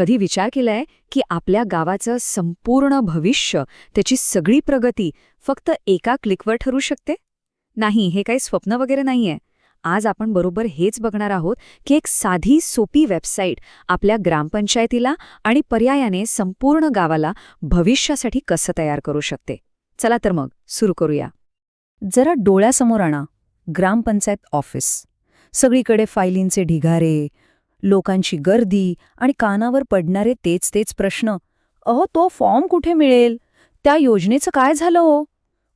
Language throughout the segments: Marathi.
कधी विचार केलाय की आपल्या गावाचं संपूर्ण भविष्य त्याची सगळी प्रगती फक्त एका क्लिकवर ठरू शकते? नाही हे काही स्वप्न वगैरे नाहीये. आज आपण बरोबर हेच बघणार आहोत की एक साधी सोपी वेबसाईट आपल्या ग्रामपंचायतीला आणि पर्यायाने संपूर्ण गावाला भविष्यासाठी कसं तयार करू शकते? चला तर मग सुरू करूया. जरा डोळ्यासमोर आणा. ग्रामपंचायत ऑफिस. सगळीकडे फायलींचे ढिगारे लोकांची गर्दी आणि कानावर पडणारे तेच तेच प्रश्न. अहो तो फॉर्म कुठे मिळेल? त्या योजनेचं काय झालं हो?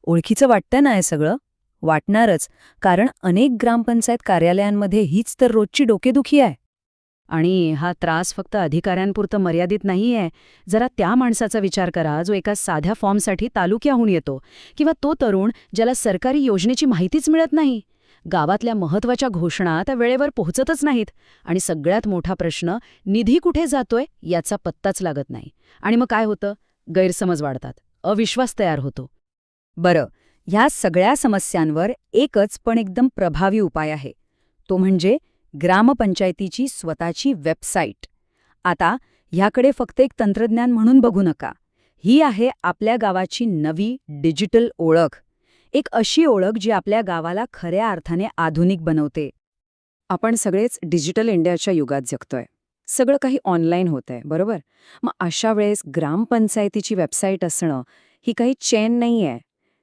ओळखीचं वाटतं ना हे सगळं? वाटणारच कारण अनेक ग्रामपंचायत कार्यालयांमध्ये हीच तर रोजची डोकेदुखी आहे. आणि हा त्रास फक्त अधिकाऱ्यांपुरतं मर्यादित नाहीये. जरा त्या माणसाचा विचार करा जो एका साध्या फॉर्मसाठी तालुक्याहून येतो किंवा तो तरुण ज्याला सरकारी योजनेची माहितीच मिळत नाही. गावातल्या महत्त्वाच्या घोषणा त्या वेळेवर पोहोचतच नाहीत. आणि सगळ्यात मोठा प्रश्न निधी कुठे जातोय याचा पत्ताच लागत नाही. आणि मग काय होतं? गैरसमज वाढतात. अविश्वास तयार होतो. बरं ह्या सगळ्या समस्यांवर एकच पण एकदम प्रभावी उपाय आहे. तो म्हणजे ग्रामपंचायतीची स्वतःची वेबसाईट. आता ह्याकडे फक्त एक तंत्रज्ञान म्हणून बघू नका. ही आहे आपल्या गावाची नवी डिजिटल ओळख. एक अशी ओळख जी आपल्या गावाला खऱ्या अर्थाने आधुनिक बनवते. आपण सगळेच डिजिटल इंडियाच्या युगात जगतोय. सगळं काही ऑनलाईन होतंय बरोबर? मग अशा वेळेस ग्रामपंचायतीची वेबसाईट असणं ही काही चेन नाहीये.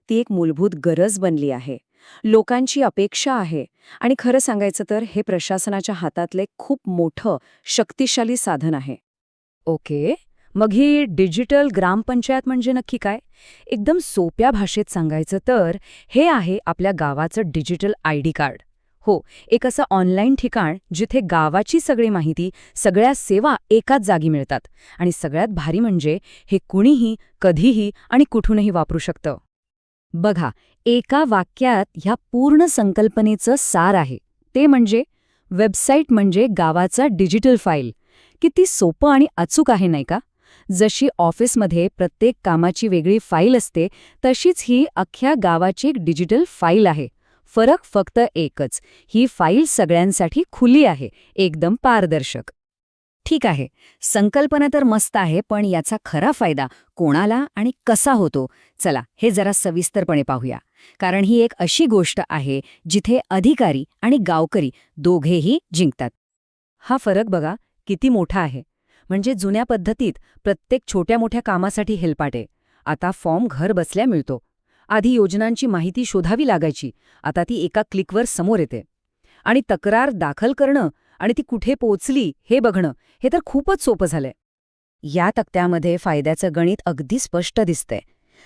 ती एक मूलभूत गरज बनली आहे. लोकांची अपेक्षा आहे. आणि खरं सांगायचं तर हे प्रशासनाच्या हातातले खूप मोठं शक्तिशाली साधन आहे. ओके? मग ही डिजिटल ग्रामपंचायत म्हणजे नक्की काय? एकदम सोप्या भाषेत सांगायचं तर हे आहे आपल्या गावाचं डिजिटल आय डी कार्ड. हो एक असं ऑनलाईन ठिकाण जिथे गावाची सगळी माहिती सगळ्या सेवा एकाच जागी मिळतात आणि सगळ्यात भारी म्हणजे हे कुणीही कधीही आणि कुठूनही वापरू शकतं. बघा एका वाक्यात ह्या पूर्ण संकल्पनेचं सार आहे. ते म्हणजे वेबसाईट म्हणजे गावाचा डिजिटल फाईल. किती सोपं आणि अचूक आहे नाही का? जशी ऑफिसमध्ये प्रत्येक कामाची वेगळी फाईल असते तशीच ही अख्ख्या गावाची एक डिजिटल फाईल आहे. फरक फक्त एकच ही फाईल सगळ्यांसाठी खुली आहे एकदम पारदर्शक. ठीक आहे संकल्पना तर मस्त आहे पण याचा खरा फायदा कोणाला आणि कसा होतो? चला हे जरा सविस्तरपणे पाहूया. कारण ही एक अशी गोष्ट आहे जिथे अधिकारी आणि गावकरी दोघेही जिंकतात. हा फरक बघा किती मोठा आहे. म्हणजे जुन्या पद्धतीत प्रत्येक छोट्या मोठ्या कामासाठी हेल्पाटे आता फॉर्म घर बसल्या मिळतो. आधी योजनांची माहिती शोधावी लागायची. आता ती एका क्लिकवर समोर येते. आणि तक्रार दाखल करणं आणि ती कुठे पोचली हे बघणं हे तर खूपच सोपं झालंय. या तक्त्यामध्ये फायद्याचं गणित अगदी स्पष्ट दिसतंय.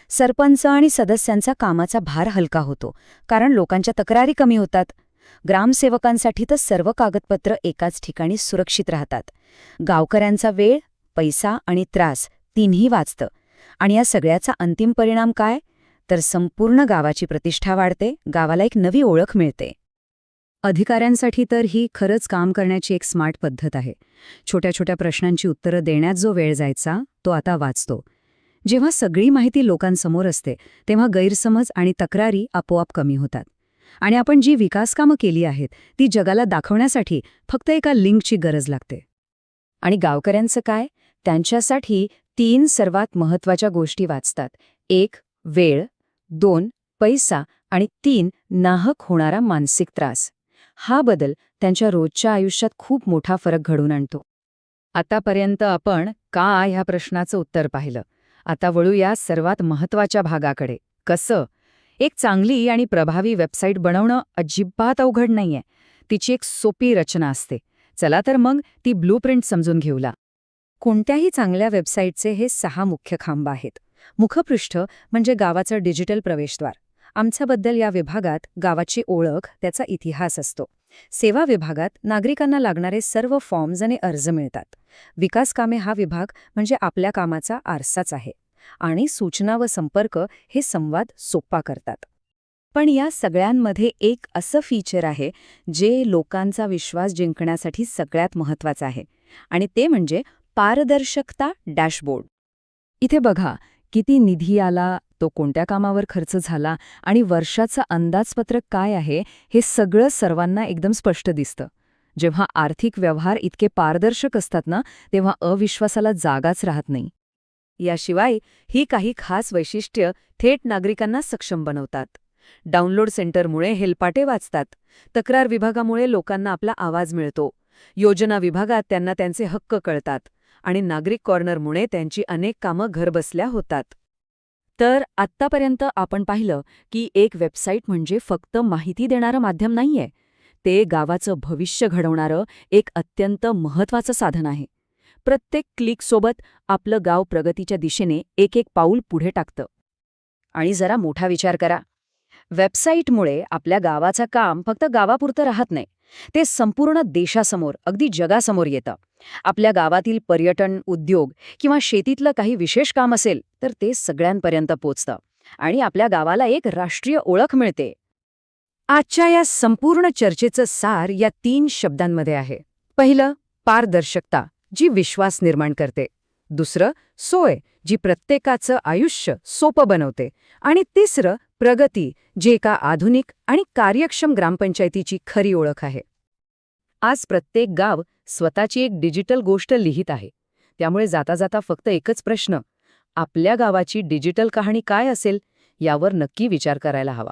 सरपंच आणि सदस्यांचा कामाचा भार हलका होतो कारण लोकांच्या तक्रारी कमी होतात. ग्रामसेवकांसाठी तर सर्व कागदपत्र एकाच ठिकाणी सुरक्षित राहतात. गावकऱ्यांचा वेळ पैसा आणि त्रास तिन्ही वाचतं. आणि या सगळ्याचा अंतिम परिणाम काय? तर संपूर्ण गावाची प्रतिष्ठा वाढते गावाला एक नवी ओळख मिळते. अधिकाऱ्यांसाठी तर ही खरंच काम करण्याची एक स्मार्ट पद्धत आहे. छोट्या छोट्या प्रश्नांची उत्तरं देण्यात जो वेळ जायचा तो आता वाचतो. जेव्हा सगळी माहिती लोकांसमोर असते तेव्हा गैरसमज आणि तक्रारी आपोआप कमी होतात. आणि आपण जी विकासकामं केली आहेत ती जगाला दाखवण्यासाठी फक्त एका लिंकची गरज लागते. आणि गावकऱ्यांचं काय? त्यांच्यासाठी तीन सर्वात महत्त्वाच्या गोष्टी वाचतात. एक वेळ. दोन पैसा. आणि तीन नाहक होणारा मानसिक त्रास. हा बदल त्यांच्या रोजच्या आयुष्यात खूप मोठा फरक घडून आणतो. आतापर्यंत आपण का ह्या प्रश्नाचं उत्तर पाहिलं? आता वळूया सर्वात महत्त्वाच्या भागाकडे. कसं? एक चांगली आणि प्रभावी वेबसाईट बनवणं अजिबात अवघड नाहीये. तिची एक सोपी रचना असते. चला तर मग ती ब्लूप्रिंट समजून घेऊला कोणत्याही चांगल्या वेबसाईटचे हे सहा मुख्य खांब आहेत. मुखपृष्ठ म्हणजे गावाचं डिजिटल प्रवेशद्वार. आमच्याबद्दल या विभागात गावाची ओळख त्याचा इतिहास असतो. सेवा विभागात नागरिकांना लागणारे सर्व फॉर्म्स आणि अर्ज मिळतात. विकास कामे हा विभाग म्हणजे आपल्या कामाचा आरसाच आहे. आणि सूचना व संपर्क हे संवाद सोप्पा करतात. पण या सगळ्यांमध्ये एक असं फीचर आहे जे लोकांचा विश्वास जिंकण्यासाठी सगळ्यात महत्वाचं आहे आणि ते म्हणजे पारदर्शकता डॅशबोर्ड. इथे बघा किती निधी आला तो कोणत्या कामावर खर्च झाला आणि वर्षाचं अंदाजपत्रक काय आहे हे सगळं सर्वांना एकदम स्पष्ट दिसतं. जेव्हा आर्थिक व्यवहार इतके पारदर्शक असतात ना तेव्हा अविश्वासाला जागाच राहत नाही. याशिवाय ही काही खास वैशिष्ट्य थेट नागरिकांना सक्षम बनवतात. डाउनलोड सेंटरमुळे हेलपाटे वाचतात. तक्रार विभागामुळे लोकांना आपला आवाज मिळतो. योजना विभागात त्यांना त्यांचे हक्क कळतात आणि नागरिक कॉर्नरमुळे त्यांची अनेक कामं घरबसल्या होतात. तर आत्तापर्यंत आपण पाहिलं की एक वेबसाईट म्हणजे फक्त माहिती देणारं माध्यम नाहीये. ते गावाचं भविष्य घडवणारं एक अत्यंत महत्वाचं साधन आहे. प्रत्येक क्लिकसोबत आपलं गाव प्रगतीच्या दिशेने एक एक पाऊल पुढे टाकतं. आणि जरा मोठा विचार करा. वेबसाईटमुळे आपल्या गावाचं काम फक्त गावापुरतं राहत नाही ते संपूर्ण देशासमोर अगदी जगासमोर येतं. आपल्या गावातील पर्यटन उद्योग किंवा शेतीतलं काही विशेष काम असेल तर ते सगळ्यांपर्यंत पोचतं. आणि आपल्या गावाला एक राष्ट्रीय ओळख मिळते. आजच्या या संपूर्ण चर्चेचं सार या तीन शब्दांमध्ये आहे. पहिलं पारदर्शकता. जी विश्वास निर्माण करते. दुसरं सोय जी प्रत्येकाचं आयुष्य सोपं बनवते. आणि तिसरं प्रगती जी एका आधुनिक आणि कार्यक्षम ग्रामपंचायतीची खरी ओळख आहे. आज प्रत्येक गाव स्वतःची एक डिजिटल गोष्ट लिहित आहे. त्यामुळे जाता जाता फक्त एकच प्रश्न आपल्या गावाची डिजिटल कहाणी काय असेल यावर नक्की विचार करायला हवा.